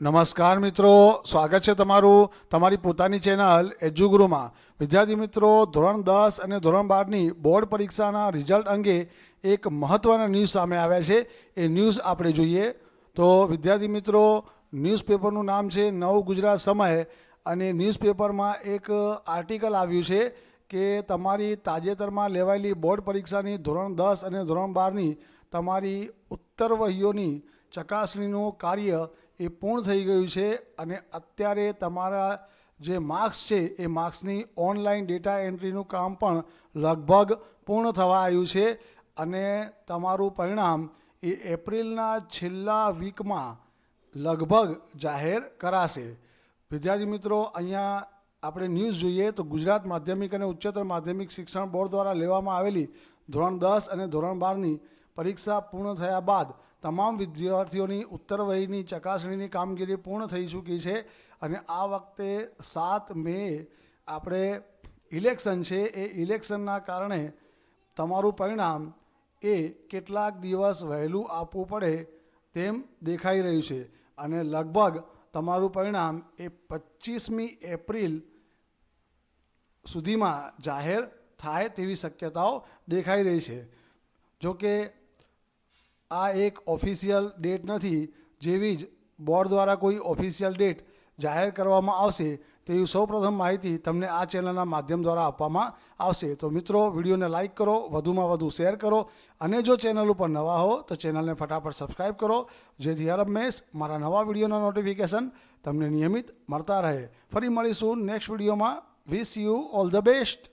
નમસ્કાર મિત્રો, સ્વાગત છે તમારું તમારી પોતાની ચેનલ એજ્યુગુરુમાં વિદ્યાર્થી મિત્રો, ધોરણ દસ અને ધોરણ બારની બોર્ડ પરીક્ષાના રિઝલ્ટ અંગે એક મહત્ત્વના ન્યૂઝ સામે આવ્યા છે. એ ન્યૂઝ આપણે જોઈએ તો વિદ્યાર્થી મિત્રો, ન્યૂઝપેપરનું નામ છે નવ ગુજરાત સમય અને ન્યૂઝપેપરમાં એક આર્ટિકલ આવ્યું છે કે તમારી તાજેતરમાં લેવાયેલી બોર્ડ પરીક્ષાની ધોરણ દસ અને ધોરણ બારની તમારી ઉત્તરવહીઓની ચકાસણીનું કાર્ય એ પૂર્ણ થઈ ગયું છે અને અત્યારે તમારા જે માર્ક્સ છે એ માર્ક્સની ઓનલાઈન ડેટા એન્ટ્રીનું કામ પણ લગભગ પૂર્ણ થવા આવ્યું છે અને તમારું પરિણામ એ એપ્રિલના છેલ્લા વીકમાં લગભગ જાહેર કરાશે. વિદ્યાર્થી મિત્રો, અહીંયા આપણે ન્યૂઝ જોઈએ તો ગુજરાત માધ્યમિક અને ઉચ્ચતર માધ્યમિક શિક્ષણ બોર્ડ દ્વારા લેવામાં આવેલી ધોરણ દસ અને ધોરણ બારની પરીક્ષા પૂર્ણ થયા બાદ તમામ વિદ્યાર્થીઓની ઉત્તર વયની ચકાસણીની કામગીરી પૂર્ણ થઈ ચૂકી છે અને આ વખતે સાત મે આપણે ઇલેક્શન છે. એ ઇલેક્શનના કારણે તમારું પરિણામ એ કેટલાક દિવસ વહેલું આપવું પડે તેમ દેખાઈ રહ્યું છે અને લગભગ તમારું પરિણામ એ પચીસમી એપ્રિલ સુધીમાં જાહેર થાય તેવી શક્યતાઓ દેખાઈ રહી છે. જો કે આ એક ઓફિશિયલ ડેટ નથી. જેવી જ બોર્ડ દ્વારા કોઈ ઓફિશિયલ ડેટ જાહેર કરવામાં આવશે, તેવી સૌપ્રથમ માહિતી તમને આ ચેનલના માધ્યમ દ્વારા આપવામાં આવશે. તો મિત્રો, વિડીયોને લાઇક કરો, વધુમાં વધુ શેર કરો, અને જો ચેનલ ઉપર નવા હો, તો ચેનલને ફટાફટ સબસ્ક્રાઇબ કરો. જેથી હર હંમેશ મારા નવા વિડીયોના નોટિફિકેશન તમને નિયમિત મળતા રહે. ફરી મળીશું નેક્સ્ટ વિડીયોમાં wish you all the best